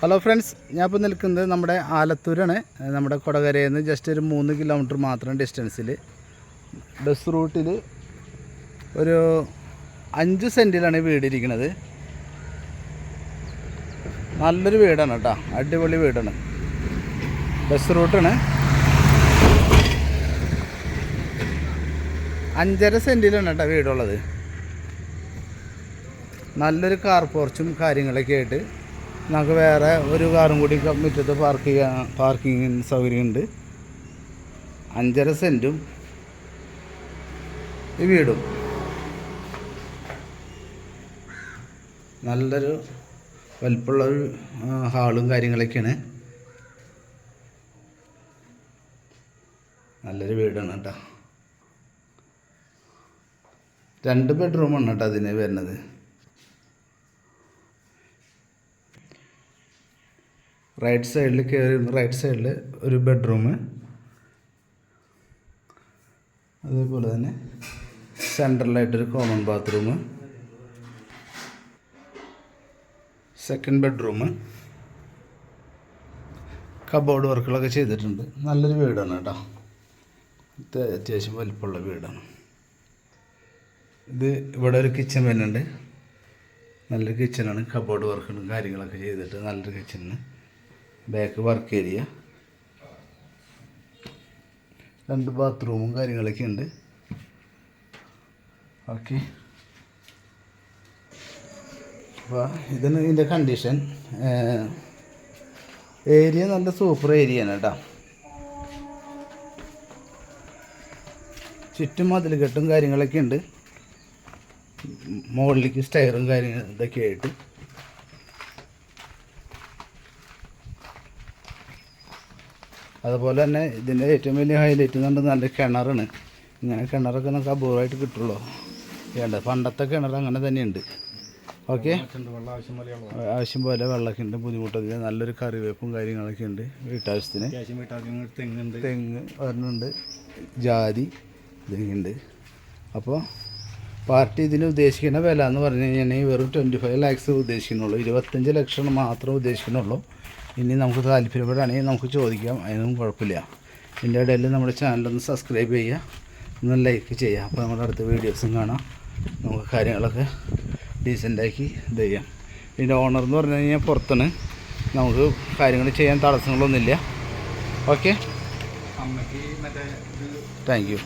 Hello friends ഞാൻ ഇപ്പോൾ നിൽക്കുന്നത് നമ്മുടെ ആലത്തൂരാണ്. നമ്മുടെ കൊടകരയിൽ നിന്ന് ജസ്റ്റ് ഒരു മൂന്ന് കിലോമീറ്റർ മാത്രം ഡിസ്റ്റൻസിൽ ബസ് റൂട്ടിൽ ഒരു അഞ്ച് സെന്റിലാണ് വീടിരിക്കുന്നത് നല്ലൊരു വീടാണ് കേട്ടോ. അടിപൊളി വീടാണ്. ബസ് റൂട്ടാണ് അഞ്ചര സെന്റിലാണ് കേട്ടോ വീടുള്ളത്. നല്ലൊരു കാർ പോർച്ചും കാര്യങ്ങളൊക്കെ ആയിട്ട്. നമുക്ക് വേറെ ഒരു കാറും കൂടി മുറ്റത്ത് പാർക്ക് ചെയ്യാൻ പാർക്കിംഗ് സൗകര്യമുണ്ട്. അഞ്ചര സെന്റും ഈ വീടും. നല്ലൊരു വലിപ്പമുള്ള ഒരു ഹാളും കാര്യങ്ങളൊക്കെയാണ്. നല്ലൊരു വീടാണ് കേട്ടോ. രണ്ട് ബെഡ്റൂമാണ് കേട്ടോ അതിന് വരുന്നത്. റൈറ്റ് സൈഡിൽ കയറി റൈറ്റ് സൈഡിൽ ഒരു ബെഡ്റൂം അതേപോലെ തന്നെ സെൻട്രലായിട്ടൊരു common bathroom second bedroom cupboard വർക്കുകളൊക്കെ ചെയ്തിട്ടുണ്ട്. നല്ലൊരു വീടാണ് കേട്ടോ. അത്യാവശ്യം വലിപ്പമുള്ള വീടാണ്. ഇത് ഇവിടെ ഒരു കിച്ചൺ വരുന്നുണ്ട്. നല്ലൊരു കിച്ചണാണ് കബോർഡ് വർക്കുകളും കാര്യങ്ങളൊക്കെ ചെയ്തിട്ട് നല്ലൊരു കിച്ചണ് ബാക്ക് വർക്ക് ഏരിയ. രണ്ട് ബാത്റൂമും കാര്യങ്ങളൊക്കെ ഉണ്ട്. ഓക്കെ. അപ്പോൾ ഇതിന് ഇതിന്റെ കണ്ടീഷൻ ഏരിയ നല്ല സൂപ്പർ ഏരിയ ആണ് കേട്ടോ. ചുറ്റും അതിൽ കെട്ടും കാര്യങ്ങളൊക്കെ ഉണ്ട്. മുകളിലേക്ക് സ്റ്റയറും കാര്യങ്ങൾ ഇതൊക്കെ ആയിട്ട്. അതുപോലെ തന്നെ ഇതിന്റെ ഏറ്റവും വലിയ ഹൈലൈറ്റ് എന്ന് പറഞ്ഞാൽ നല്ല കിണറാണ്. ഇങ്ങനെ കിണറൊക്കെ നമുക്ക് അപൂർവമായിട്ട് കിട്ടുള്ളൂ. വേണ്ട പണ്ടത്തെ കിണർ അങ്ങനെ തന്നെയുണ്ട്. ഓക്കെ? ആവശ്യം പോലെ വെള്ളമൊക്കെ ഉണ്ട് ബുദ്ധിമുട്ടൊക്കെ നല്ലൊരു കറിവേപ്പും കാര്യങ്ങളൊക്കെ ഉണ്ട് വീട്ടാവശ്യത്തിന്. തെങ്ങ് വരുന്നുണ്ട് ജാതി ഇതൊക്കെയുണ്ട് അപ്പോൾ പാർട്ടി ഇതിന് ഉദ്ദേശിക്കുന്ന വില എന്ന് പറഞ്ഞു കഴിഞ്ഞാൽ വെറും ട്വന്റി ഫൈവ് ലാക്സ് ഉദ്ദേശിക്കുന്നുള്ളൂ. ഇരുപത്തഞ്ച് ലക്ഷം മാത്രം ഉദ്ദേശിക്കുന്നുള്ളൂ. ഇനി നമുക്ക് താല്പര്യപ്പെടുകയാണെങ്കിൽ നമുക്ക് ചോദിക്കാം. അതിനൊന്നും കുഴപ്പമില്ല. ഇതിന്റെ ഇടയിൽ നമ്മുടെ ചാനലൊന്ന് സബ്സ്ക്രൈബ് ചെയ്യുക. ഒന്ന് ലൈക്ക് ചെയ്യുക. അപ്പോൾ നമ്മുടെ അടുത്ത വീഡിയോസും കാണാം. നമുക്ക് കാര്യങ്ങളൊക്കെ ഡീസന്റാക്കി ഇത് ചെയ്യാം. ഇതിന്റെ ഓണർ എന്ന് പറഞ്ഞു കഴിഞ്ഞാൽ പുറത്താണ്. നമുക്ക് കാര്യങ്ങൾ ചെയ്യാൻ തടസ്സങ്ങളൊന്നുമില്ല. ഓക്കെ അമ്മയ്ക്ക് മറ്റേ ഇത് താങ്ക് യു